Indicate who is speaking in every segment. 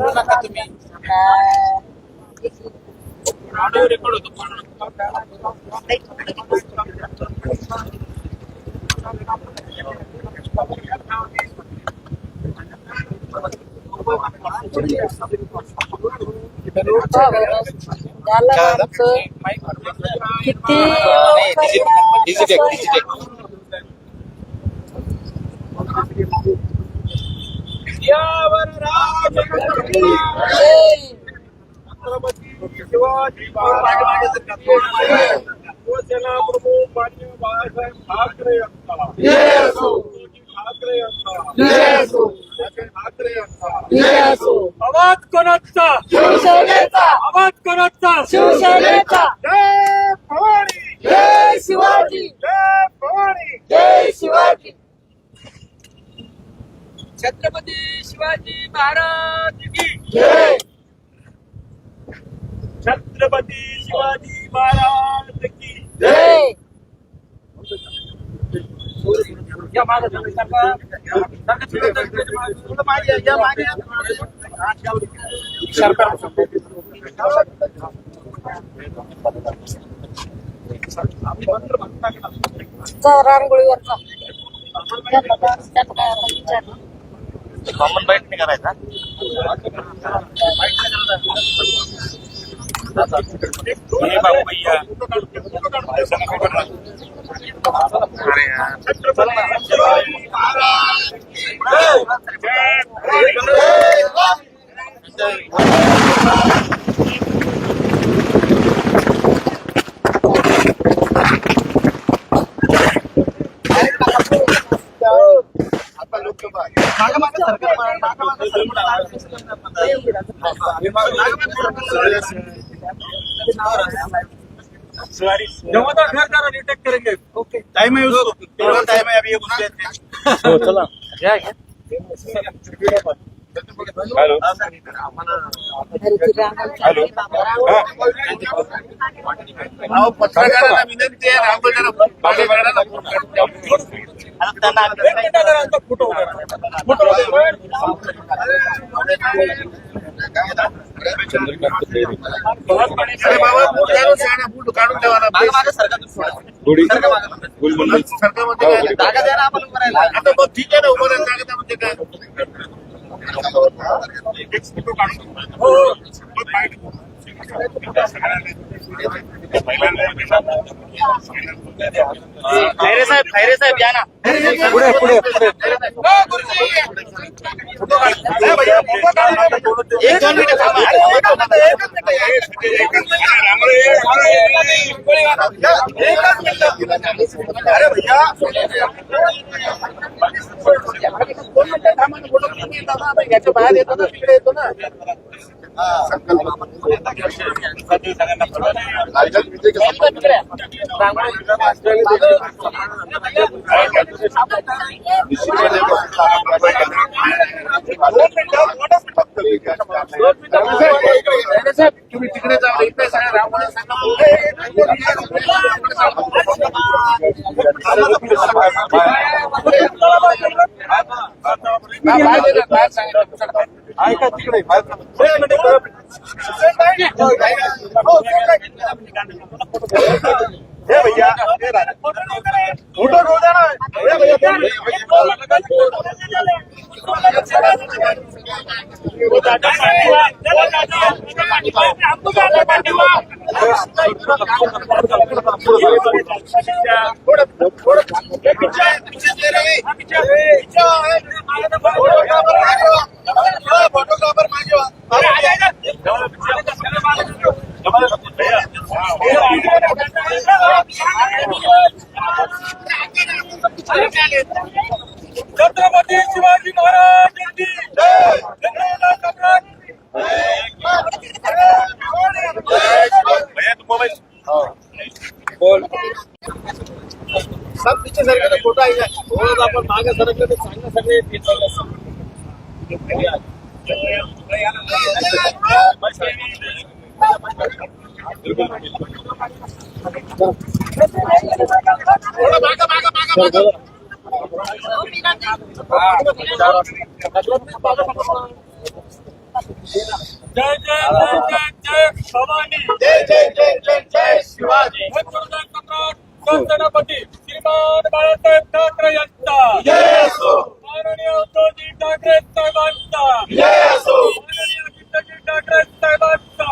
Speaker 1: बोलू नका तुम्ही. ऑडिओ रेकॉर्ड होतो
Speaker 2: किती
Speaker 1: छत्रपती शिवाजी महाराज शिवसेना प्रमुख मान्य बाळासाहेब ठाकरे यांचा ठाकरे यांचा ठाकरे यांचा आवाज कोणाचा
Speaker 2: शिवसेनेचा
Speaker 1: आवाज कोणाचा
Speaker 2: शिवसेनेचा
Speaker 1: जय भवानी
Speaker 2: जय शिवाजी
Speaker 1: जय भवानी
Speaker 2: जय शिवाजी
Speaker 1: छत्रपती शिवाजी महाराज की छत्रपती शिवाजी महाराज की
Speaker 2: जय!
Speaker 1: या मागं तुम्ही मागे या, मागे. कॉमन बाईट नाही करायचा बाबू भैया. अरे. जेव्हा तो घर करा डिटेक्ट करेंगे. ओके. टाइम है उसको केवल टाइम है अभी ये. घुस गए चला हेलो. पत्रकारांना विनंती आहे रामगड काढून शहाणा, बूट काढून ठेवा ना सरकारमध्ये राहायला. आता मग ठीक आहे ना उभं राहायला म्हणजे काय? एक फोटो काढून हो. हो. खैरे साहेब खैरे पुढे पुढे. अरे भैया दोन मिनिटं. थांबा याच्या बाहेर येतो ना तिकडे येतो ना साहेब तुम्ही तिकडे जा इकडे सगळ्या रामोळी ऐका तिकडे हे भैया फोटो घेऊ द्या ना फोटोग्राफर छत्रपती शिवाजी महाराज यांची जय जय सम्राट भैया तुम मोबाइल बोल सब पीछे सरकले फोटो आहे थोडं आपण मागे सरकले तर चांगलं सगळे थोडं मागं मागं मागं मागं. जय जय जय जय जय भवानी.
Speaker 3: जय जय जय जय जय शिवाजी.
Speaker 1: छत्रपती श्रीमान बाळासाहेब ठाकरे यांचा. माननीय उद्धवजी ठाकरे साहेबांचा. माननीय आदित्यजी ठाकरे साहेबांचा.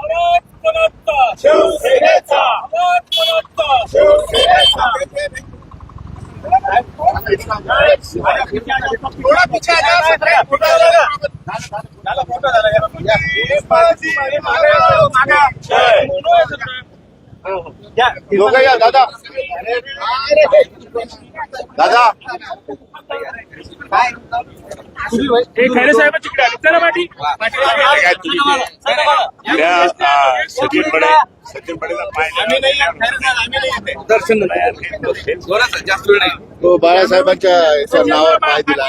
Speaker 1: आवाज कोणाचा?
Speaker 3: शिवसेनेचा.
Speaker 1: आवाज कोणाचा?
Speaker 3: शिवसेनेचा. दोघं या दादा. दादा.
Speaker 1: खैरे साहेब
Speaker 3: सचिन बडे सचिन बडेला पाहिजे दर्शन तो बाळासाहेबांच्या याच्या नावावर पाय दिला.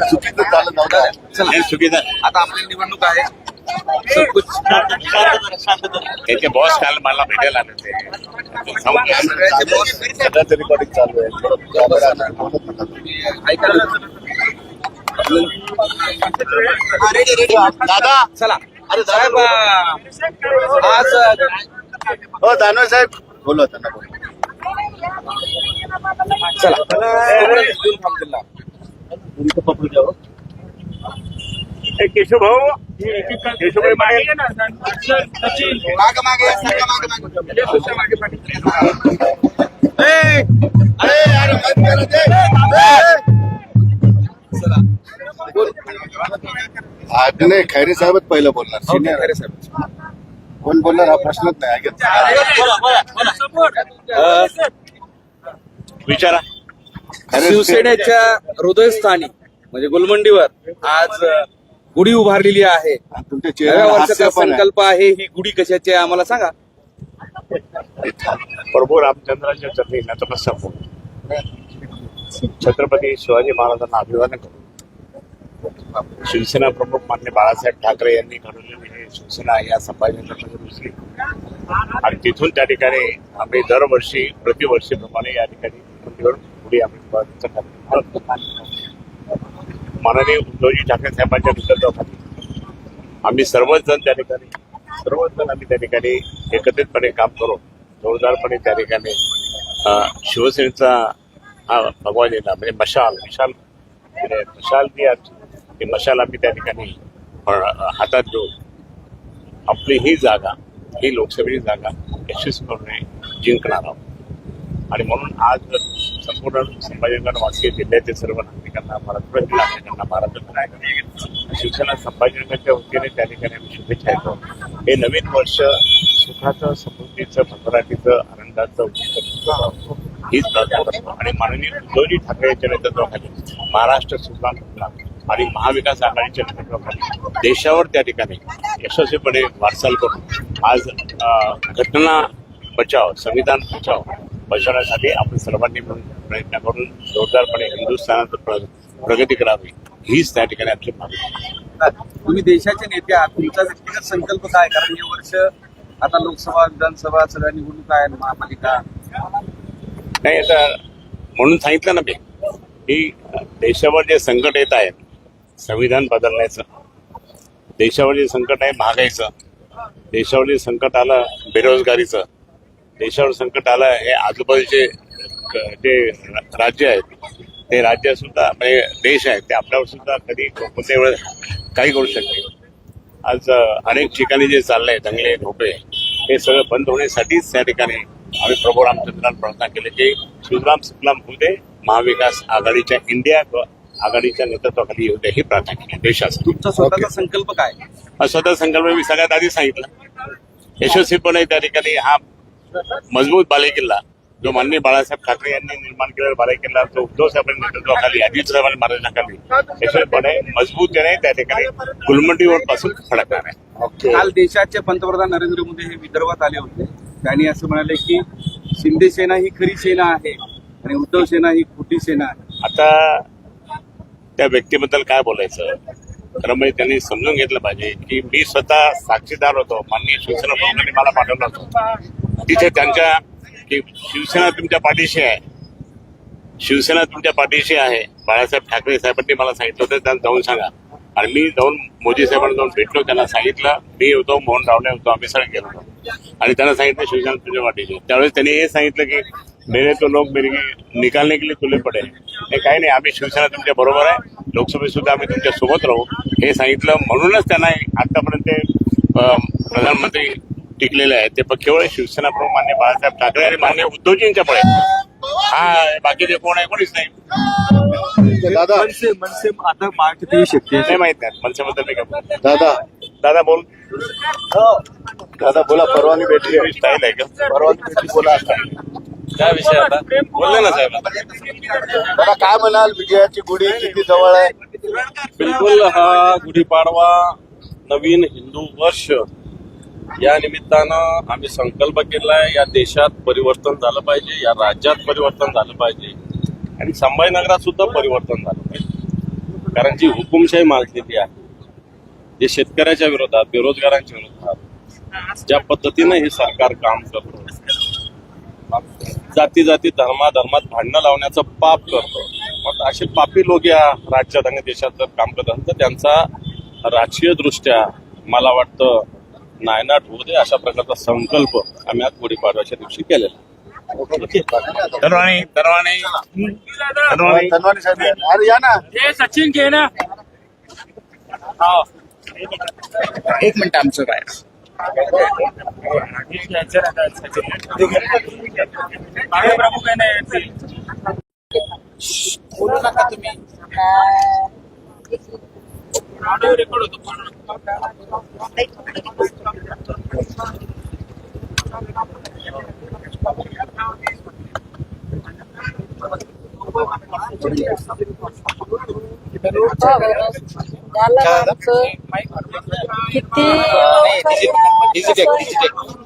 Speaker 3: चुकीचं चालत नव्हतं हे चुकीचं
Speaker 4: आता आपली निवडणूक आहे
Speaker 3: त्याचे बॉस काल मला भेटायला ते
Speaker 4: सगळ्यांचे
Speaker 3: रिकॉर्डिंग चालू आहे दादा
Speaker 4: चला
Speaker 3: अरे
Speaker 4: साहेब आज
Speaker 3: हो दानवे साहेब बोलवा त्यांना बोलवा.
Speaker 4: चला.
Speaker 1: केशव भाऊ केशव भाई मागे
Speaker 4: मागं मागे मागं मागे.
Speaker 3: अरे अरे!
Speaker 4: चला बोल.
Speaker 3: नाही खैरे साहेबच पहिलं बोलणार. सिनियर
Speaker 4: खरे साहेब.
Speaker 3: कोण बोलणार हा प्रश्नच नाही विचारा. खैरे-
Speaker 4: शिवसेनेच्या हृदयस्थानी म्हणजे गुलमंडीवर आज गुढी उभारलेली आहे.
Speaker 3: तुमच्या
Speaker 4: नव्या
Speaker 3: चेहऱ्यावर
Speaker 4: वर्षाचा
Speaker 3: हास्य पण आहे.
Speaker 4: संकल्प आहे ही गुढी कशाची आहे आम्हाला सांगा.
Speaker 5: प्रभू रामचंद्राच्या चरणी नतमस्तक होऊन. छत्रपती शिवाजी महाराजांना अभिवादन करून शिवसेना प्रमुख मान्य बाळासाहेब ठाकरे यांनी घडवलेली हे शिवसेना या संभाजीनगरमध्ये घुसली आणि तिथून त्या ठिकाणी आम्ही दरवर्षी प्रतिवर्षीप्रमाणे या ठिकाणी पुढे आम्ही माननीय उद्धवजी ठाकरे साहेबांच्या नेतृत्वाखाली. आम्ही सर्वच जण त्या ठिकाणी सर्वच जण आम्ही त्या ठिकाणी एकत्रितपणे काम करून जोरदारपणे त्या ठिकाणी शिवसेनेचा हा भगवान म्हणजे मशाल विशाल मशाल जी आमची ती मशाल आम्ही त्या ठिकाणी हातात घेऊन आपली ही जागा ही लोकसभेची जागा यशस्वीपणे जिंकणार आहोत. आणि म्हणून आज संपूर्ण संभाजीनगर वासीय जिल्ह्यातील सर्व नागरिकांना मराठवाड्यातील नागरिकांना महाराष्ट्रातील नागरिकांना शिवसेना संभाजीनगरच्या वतीने त्या ठिकाणी आम्ही शुभेच्छा येतो हे नवीन वर्ष सुखाचं समृद्धीचं भरभराटीचं आनंदाचं हीच प्रार्थना करतो आणि माननीय उद्धवजी ठाकरे यांच्या नेतृत्वाखाली महाराष्ट्र सुजलाम आणि महाविकास आघाडीच्या नेतृत्वाखाली. देशावर त्या ठिकाणी यशस्वीपणे वाटचाल करून आज घटना बचाव संविधान बचाव बचावण्यासाठी आपण सर्वांनी मिळून प्रयत्न करून जोरदारपणे हिंदुस्थानात प्र- प्रगती करावी हीच त्या ठिकाणी आमची मागणी
Speaker 4: तुम्ही देशाचे नेते आहात तुमचा व्यक्तिगत संकल्प काय? कारण हे वर्ष आता लोकसभा विधानसभा सगळ्या निवडणुका आहेत महापालिका.
Speaker 5: नाही आता म्हणून सांगितलं ना मी की देशावर जे संकट येत आहेत संविधान बदलण्याचं. देशावर जे संकट आहे महागाईचं. देशावर जे संकट आलं बेरोजगारीचं. देशावर संकट आलं हे आजूबाजूचे जे राज्य आहेत ते राज्य सुद्धा म्हणजे देश आहेत ते आपल्यावर सुद्धा कधी कोणत्या वेळेस काही करू शकते आज अनेक ठिकाणी जे चाललंय दंगले धोपे हे सगळं बंद होण्यासाठीच त्या ठिकाणी आम्ही प्रभू रामचंद्रांना प्रार्थना केली की शिवराम सुफलाम होऊ दे महाविकास आघाडीच्या इंडिया आघाडीच्या नेतृत्वाखाली येऊ दे ही प्रार्थना केली देशासाठी
Speaker 4: तुमचा स्वतःचा संकल्प काय?
Speaker 5: हा स्वतः संकल्प मी सगळ्यात आधी सांगितलं. यशस्वीपणे त्या ठिकाणी हा मजबूत बालेकिल्ला जो माननीय बाळासाहेब ठाकरे यांनी निर्माण केलेला बालेकिल्ला तो उद्धव साहेबांच्या नेतृत्वाखाली अजित साहेबांनी महाराजांखाली यशस्वीपणे मजबूतीने त्या ठिकाणी गुलमंडीवर पासून फडकणार आहे
Speaker 4: काल देशाचे पंतप्रधान नरेंद्र मोदी हे विदर्भात आले होते. त्यांनी असं म्हणाले की शिंदे सेना ही खरी सेना आहे आणि उद्धव सेना ही खोटी सेना आहे.
Speaker 5: आता त्या व्यक्तीबद्दल काय बोलायचं? त्यामुळे त्यांनी समजून घेतलं पाहिजे की मी स्वतः साक्षीदार होतो माननीय शिवसेना प्रमुखांनी मला पाठवलं होतं. तिथे त्यांच्या की शिवसेना तुमच्या पाठीशी आहे. शिवसेना तुमच्या पाठीशी आहे. बाळासाहेब ठाकरे साहेबांनी मला सांगितलं होतं त्यांना जाऊन सांगा. आणि मी जाऊन मोदी साहेबांना जाऊन भेटलो त्यांना सांगितलं मी होतो मोहन रावले होतो आम्ही सगळे गेलो होतो. आणि त्यांना सांगितलं शिवसेना तुमच्या पाठीशी त्यावेळेस त्यांनी हे सांगितलं की मेरे तो लोक मेरे निकालने के लिए तुले पडे हे। काही नाही आम्ही शिवसेना तुमच्या बरोबर आहे. लोकसभेत सुद्धा आम्ही तुमच्यासोबत राहू. हे सांगितलं म्हणूनच त्यांना आतापर्यंत ते, प्रधानमंत्री टिकलेले आहेत. ते प- केवळ शिवसेना प्रमुख मान्य बाळासाहेब ठाकरे आणि मान्य उद्धवजींच्या पुढे हा बाकीचे कोण आहे कोणीच नाही.
Speaker 3: दादा.
Speaker 4: मनसे मनसे आता महायुतीत येऊ शकते.
Speaker 5: नाही माहीत नाही. मनसेबद्दल मी काय बोलू.
Speaker 3: दादा.
Speaker 5: दादा बोल.
Speaker 3: दादा बोला परवानगी भेटली
Speaker 5: स्टाईल आहे का?
Speaker 3: परवानगी भेटली बोला.
Speaker 4: काय विषय आता?
Speaker 5: बोलले ना साहेब.
Speaker 3: दादा काय म्हणाल विजयाची गुढी किती जवळ आहे?
Speaker 6: बिलकुल हा गुढीपाडवा नवीन हिंदू वर्ष या निमित्तानं आम्ही संकल्प केलाय या देशात परिवर्तन झालं पाहिजे या राज्यात परिवर्तन झालं पाहिजे. आणि संभाजीनगरात सुद्धा परिवर्तन झालं पाहिजे. कारण जी हुकुमशाही माजलेली आहे जे शेतकऱ्याच्या विरोधात बेरोजगारांच्या विरोधात ज्या पद्धतीनं हे सरकार काम करतं जाती जाती धर्मा धर्मात भांडणं लावण्याचं पाप करतो. मग असे पापी लोक या राज्यात आणि देशात जर काम करत असेल तर त्यांचा राजकीय दृष्ट्या मला वाटतं नायनाट होऊ दे अशा प्रकारचा संकल्प आम्ही आज गुढीपाडव्याच्या दिवशी केलेला
Speaker 1: हे सचिन घे ना.
Speaker 5: एक मिनिट आमचं काय?
Speaker 1: प्रमुख आहे ना यांचे.
Speaker 2: बोलू नका तुम्ही
Speaker 1: ऑडिओ रेकॉर्ड होतो
Speaker 2: झालं आमचं किती लोकांना कसं-